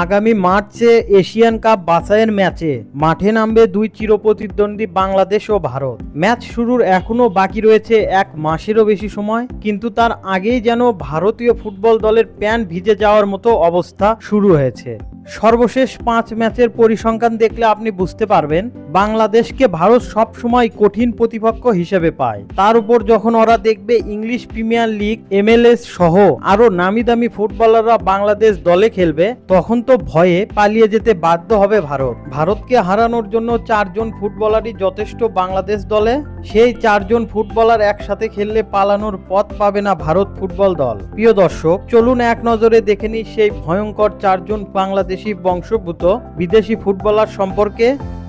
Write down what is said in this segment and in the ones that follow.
আগামী মার্চে Asian cup বাছাইয়ের ম্যাচে মাঠে নামবে দুই চিরপ্রতিদ্বন্দ্বী বাংলাদেশ ও ভারত। ম্যাচ শুরুর এখনও বাকি রয়েছে এক মাসেরও বেশি সময়, কিন্তু তার আগেই যেন ভারতীয় ফুটবল দলের প্যান ভিজে যাওয়ার মতো অবস্থা শুরু হয়েছে। সর্বশেষ পাঁচ ম্যাচের পরিসংখ্যান দেখলে আপনি বুঝতে পারবেন, বাংলাদেশকে ভারত সবসময় কঠিন প্রতিপক্ষ হিসেবে পায়। তার উপর যখন ওরা দেখবে ইংলিশ প্রিমিয়ার লিগ, এমএলএস সহ আরও নামি দামি ফুটবলাররা বাংলাদেশ দলে খেলবে, তখন তো ভয়ে পালিয়ে যেতে বাধ্য হবে ভারত। ভারতকে হারানোর জন্য চারজন ফুটবলারই যথেষ্ট বাংলাদেশ দলে, সেই চারজন ফুটবলার একসাথে খেললে পালানোর পথ পাবে না ভারত ফুটবল দল। প্রিয় দর্শক, চলুন এক নজরে দেখে নিই সেই ভয়ঙ্কর চারজন বাংলাদেশি বংশোদ্ভূত বিদেশি ফুটবলার সম্পর্কে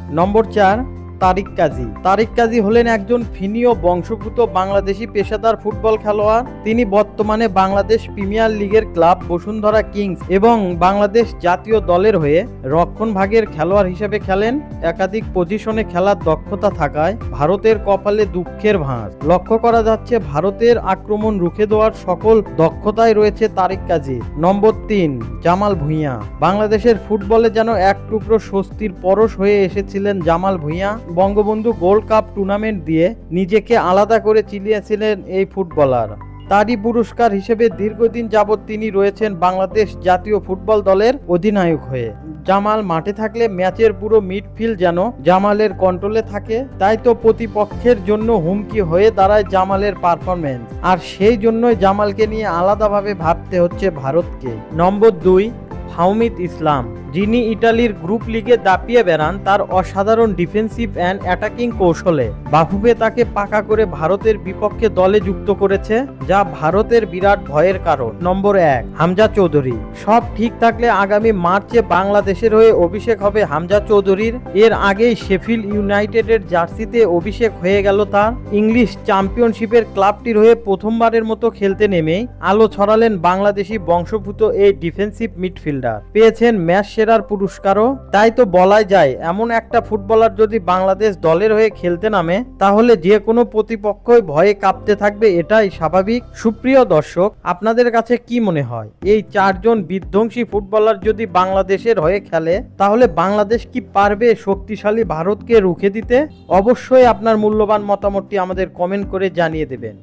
নম্বর চার তারিক কাজী। তারিক কাজী হলেন একজন ফিনীয় বংশোদ্ভূত বাংলাদেশি পেশাদার ফুটবল খেলোয়াড়। তিনি বর্তমানে বাংলাদেশ প্রিমিয়ার লিগের ক্লাব বসুন্ধরা কিংস এবং বাংলাদেশ জাতীয় দলের হয়ে রক্ষণ ভাগের খেলোয়াড় হিসেবে খেলেন। একাধিক পজিশনে খেলার দক্ষতা থাকায় ভারতের কপালে দুঃখের ভাঁজ। লক্ষ্য করা যাচ্ছে, ভারতের আক্রমণ রুখে দেওয়ার সকল দক্ষতায় রয়েছে তারিক কাজী নম্বর তিন, জামাল ভুঁইয়া। বাংলাদেশের ফুটবলে যেন এক টুকরো স্বস্তির পরশ হয়ে এসেছিলেন Jamal Bhuiyan. Bangabandhu gold cup tournament দিয়ে নিজেকে আলাদা করে চিলিয়েছিলেন এই ফুটবলার। তারই পুরস্কার হিসেবে দীর্ঘদিন যাবৎ তিনি রয়েছেন বাংলাদেশ জাতীয় ফুটবল দলের অধিনায়ক হয়ে। জামাল মাঠে থাকলে ম্যাচের পুরো মিডফিল্ড যেন জামালের কন্ট্রোলে থাকে, তাই তো প্রতিপক্ষের জন্য হুমকি হয়ে দাঁড়ায় জামালের পারফরমেন্স আর সেই জন্যই জামালকে নিয়ে আলাদাভাবে ভাবতে হচ্ছে ভারতকে। নম্বর দুই, হাউমিদ ইসলাম। যিনি ইটালির গ্রুপ লিগে দাপিয়ে বেড়ান, তার অসাধারণ ডিফেন্সিভ অ্যান্ড অ্যাটাকিং কৌশলে। বাফুফে তাকে পাকা করে ভারতের বিপক্ষে দলে যুক্ত করেছে, যা ভারতের বিরাট ভয়ের কারণ। নম্বর এক, হামজা চৌধুরী। সব ঠিক থাকলে আগামী মার্চে বাংলাদেশের হয়ে অভিষেক হবে হামজা চৌধুরীর। এর আগেই শেফিল ইউনাইটেডের জার্সিতে অভিষেক হয়ে গেল তার। ইংলিশ চ্যাম্পিয়নশিপের ক্লাবটির হয়ে প্রথমবারের মতো খেলতে নেমেই আলো ছড়ালেন বাংলাদেশি বংশভূত এই ডিফেন্সিভ মিডফিল্ডার। পেয়েছেন ম্যাচ সেরার পুরস্কারও। তাই তো বলাই যায়, এমন একটা ফুটবলার যদি বাংলাদেশ দলের হয়ে খেলতে নামে, তাহলে যে কোনো প্রতিপক্ষই ভয়ে কাঁপতে থাকবে, এটাই স্বাভাবিক। সুপ্রিয় দর্শক, আপনাদের কাছে কি মনে হয়? এই চারজন বিধ্বংসী ফুটবলার যদি বাংলাদেশের হয়ে খেলে, তাহলে বাংলাদেশ কি পারবে শক্তিশালী ভারতকে রুখে দিতে? অবশ্যই আপনার মূল্যবান মতামতটি আমাদের কমেন্ট করে জানিয়ে দেবেন।